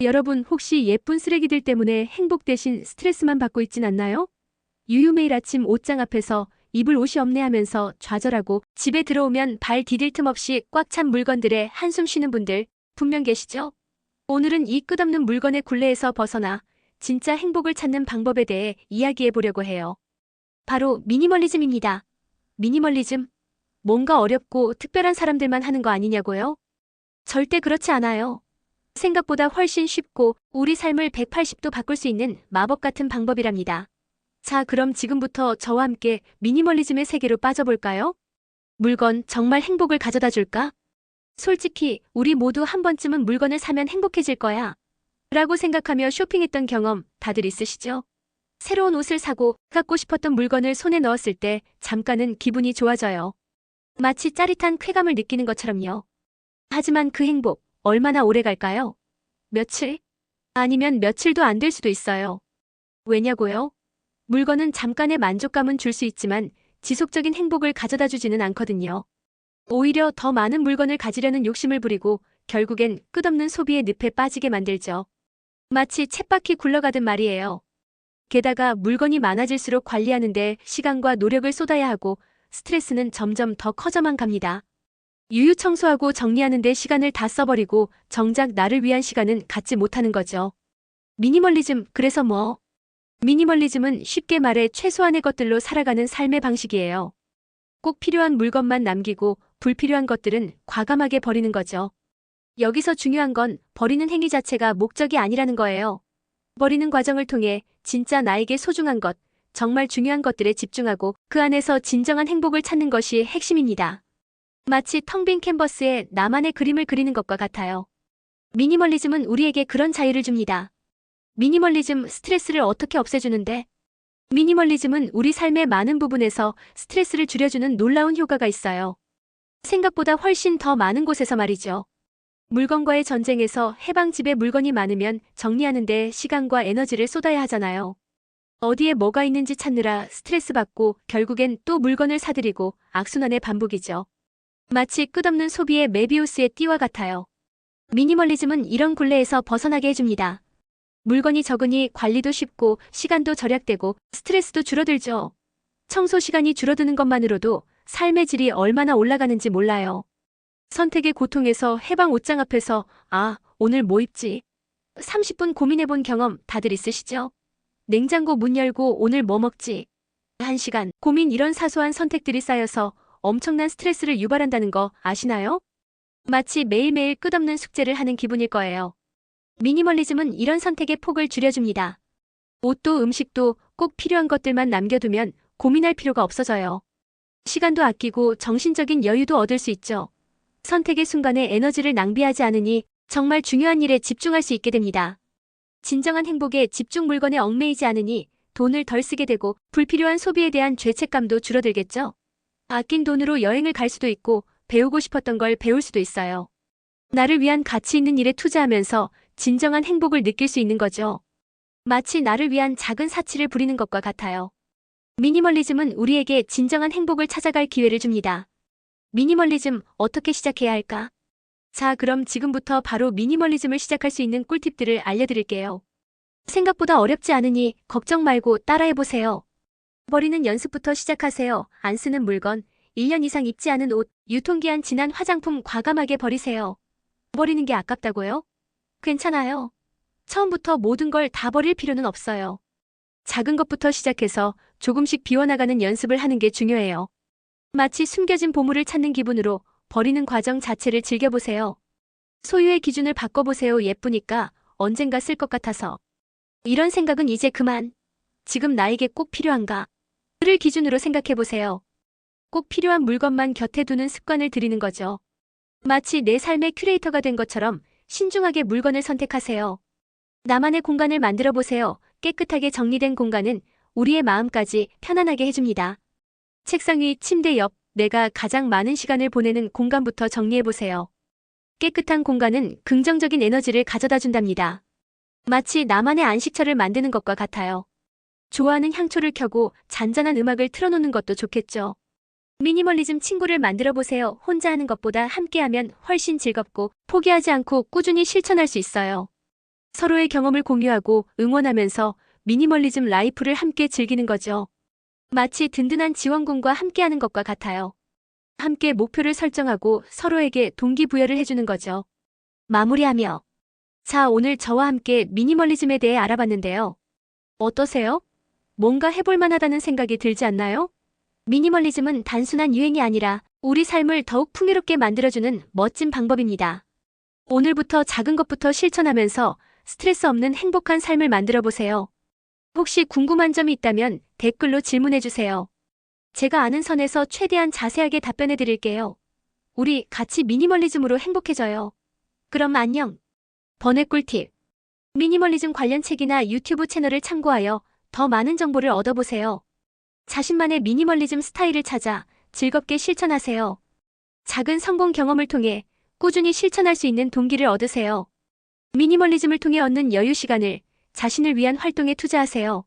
여러분 혹시 예쁜 쓰레기들 때문에 행복 대신 스트레스만 받고 있진 않나요? 유유 매일 아침 옷장 앞에서 입을 옷이 없네 하면서 좌절하고 집에 들어오면 발 디딜 틈 없이 꽉 찬 물건들에 한숨 쉬는 분들 분명 계시죠? 오늘은 이 끝없는 물건의 굴레에서 벗어나 진짜 행복을 찾는 방법에 대해 이야기해 보려고 해요. 바로 미니멀리즘입니다. 미니멀리즘? 뭔가 어렵고 특별한 사람들만 하는 거 아니냐고요? 절대 그렇지 않아요. 생각보다 훨씬 쉽고 우리 삶을 180도 바꿀 수 있는 마법 같은 방법이랍니다. 자, 그럼 지금부터 저와 함께 미니멀리즘의 세계로 빠져볼까요? 물건 정말 행복을 가져다 줄까? 솔직히 우리 모두 한 번쯤은 물건을 사면 행복해질 거야. 라고 생각하며 쇼핑했던 경험 다들 있으시죠? 새로운 옷을 사고 갖고 싶었던 물건을 손에 넣었을 때 잠깐은 기분이 좋아져요. 마치 짜릿한 쾌감을 느끼는 것처럼요. 하지만 그 행복 얼마나 오래 갈까요? 며칠? 아니면 며칠도 안 될 수도 있어요. 왜냐고요? 물건은 잠깐의 만족감은 줄 수 있지만 지속적인 행복을 가져다 주지는 않거든요. 오히려 더 많은 물건을 가지려는 욕심을 부리고 결국엔 끝없는 소비의 늪에 빠지게 만들죠. 마치 쳇바퀴 굴러가듯 말이에요. 게다가 물건이 많아질수록 관리하는데 시간과 노력을 쏟아야 하고 스트레스는 점점 더 커져만 갑니다. 유유 청소하고 정리하는데 시간을 다 써버리고 정작 나를 위한 시간은 갖지 못하는 거죠. 미니멀리즘, 그래서 뭐? 미니멀리즘은 쉽게 말해 최소한의 것들로 살아가는 삶의 방식이에요. 꼭 필요한 물건만 남기고 불필요한 것들은 과감하게 버리는 거죠. 여기서 중요한 건 버리는 행위 자체가 목적이 아니라는 거예요. 버리는 과정을 통해 진짜 나에게 소중한 것, 정말 중요한 것들에 집중하고 그 안에서 진정한 행복을 찾는 것이 핵심입니다. 마치 텅 빈 캔버스에 나만의 그림을 그리는 것과 같아요. 미니멀리즘은 우리에게 그런 자유를 줍니다. 미니멀리즘 스트레스를 어떻게 없애주는데? 미니멀리즘은 우리 삶의 많은 부분에서 스트레스를 줄여주는 놀라운 효과가 있어요. 생각보다 훨씬 더 많은 곳에서 말이죠. 물건과의 전쟁에서 해방집에 물건이 많으면 정리하는데 시간과 에너지를 쏟아야 하잖아요. 어디에 뭐가 있는지 찾느라 스트레스 받고 결국엔 또 물건을 사들이고 악순환의 반복이죠. 마치 끝없는 소비의 메비우스의 띠와 같아요. 미니멀리즘은 이런 굴레에서 벗어나게 해줍니다. 물건이 적으니 관리도 쉽고 시간도 절약되고 스트레스도 줄어들죠. 청소 시간이 줄어드는 것만으로도 삶의 질이 얼마나 올라가는지 몰라요. 선택의 고통에서 해방 옷장 앞에서 아, 오늘 뭐 입지? 30분 고민해본 경험 다들 있으시죠? 냉장고 문 열고 오늘 뭐 먹지? 1시간 고민 이런 사소한 선택들이 쌓여서 엄청난 스트레스를 유발한다는 거 아시나요? 마치 매일매일 끝없는 숙제를 하는 기분일 거예요. 미니멀리즘은 이런 선택의 폭을 줄여줍니다. 옷도 음식도 꼭 필요한 것들만 남겨두면 고민할 필요가 없어져요. 시간도 아끼고 정신적인 여유도 얻을 수 있죠. 선택의 순간에 에너지를 낭비하지 않으니 정말 중요한 일에 집중할 수 있게 됩니다. 진정한 행복에 집중 물건에 얽매이지 않으니 돈을 덜 쓰게 되고 불필요한 소비에 대한 죄책감도 줄어들겠죠. 아낀 돈으로 여행을 갈 수도 있고 배우고 싶었던 걸 배울 수도 있어요. 나를 위한 가치 있는 일에 투자하면서 진정한 행복을 느낄 수 있는 거죠. 마치 나를 위한 작은 사치를 부리는 것과 같아요. 미니멀리즘은 우리에게 진정한 행복을 찾아갈 기회를 줍니다. 미니멀리즘 어떻게 시작해야 할까? 자, 그럼 지금부터 바로 미니멀리즘을 시작할 수 있는 꿀팁들을 알려드릴게요. 생각보다 어렵지 않으니 걱정 말고 따라해보세요. 버리는 연습부터 시작하세요. 안 쓰는 물건, 1년 이상 입지 않은 옷, 유통기한 지난 화장품 과감하게 버리세요. 버리는 게 아깝다고요? 괜찮아요. 처음부터 모든 걸 다 버릴 필요는 없어요. 작은 것부터 시작해서 조금씩 비워나가는 연습을 하는 게 중요해요. 마치 숨겨진 보물을 찾는 기분으로 버리는 과정 자체를 즐겨보세요. 소유의 기준을 바꿔보세요. 예쁘니까 언젠가 쓸 것 같아서. 이런 생각은 이제 그만. 지금 나에게 꼭 필요한가? 를 기준으로 생각해보세요. 꼭 필요한 물건만 곁에 두는 습관을 들이는 거죠. 마치 내 삶의 큐레이터가 된 것처럼 신중하게 물건을 선택하세요. 나만의 공간을 만들어 보세요. 깨끗하게 정리된 공간은 우리의 마음까지 편안하게 해줍니다. 책상 위, 침대 옆, 내가 가장 많은 시간을 보내는 공간부터 정리해 보세요. 깨끗한 공간은 긍정적인 에너지를 가져다 준답니다. 마치 나만의 안식처를 만드는 것과 같아요. 좋아하는 향초를 켜고 잔잔한 음악을 틀어놓는 것도 좋겠죠. 미니멀리즘 친구를 만들어 보세요. 혼자 하는 것보다 함께하면 훨씬 즐겁고 포기하지 않고 꾸준히 실천할 수 있어요. 서로의 경험을 공유하고 응원하면서 미니멀리즘 라이프를 함께 즐기는 거죠. 마치 든든한 지원군과 함께하는 것과 같아요. 함께 목표를 설정하고 서로에게 동기부여를 해주는 거죠. 마무리하며. 자, 오늘 저와 함께 미니멀리즘에 대해 알아봤는데요. 어떠세요? 뭔가 해볼 만하다는 생각이 들지 않나요? 미니멀리즘은 단순한 유행이 아니라 우리 삶을 더욱 풍요롭게 만들어주는 멋진 방법입니다. 오늘부터 작은 것부터 실천하면서 스트레스 없는 행복한 삶을 만들어 보세요. 혹시 궁금한 점이 있다면 댓글로 질문해 주세요. 제가 아는 선에서 최대한 자세하게 답변해 드릴게요. 우리 같이 미니멀리즘으로 행복해져요. 그럼 안녕. 번외 꿀팁. 미니멀리즘 관련 책이나 유튜브 채널을 참고하여 더 많은 정보를 얻어보세요. 자신만의 미니멀리즘 스타일을 찾아 즐겁게 실천하세요. 작은 성공 경험을 통해 꾸준히 실천할 수 있는 동기를 얻으세요. 미니멀리즘을 통해 얻는 여유 시간을 자신을 위한 활동에 투자하세요.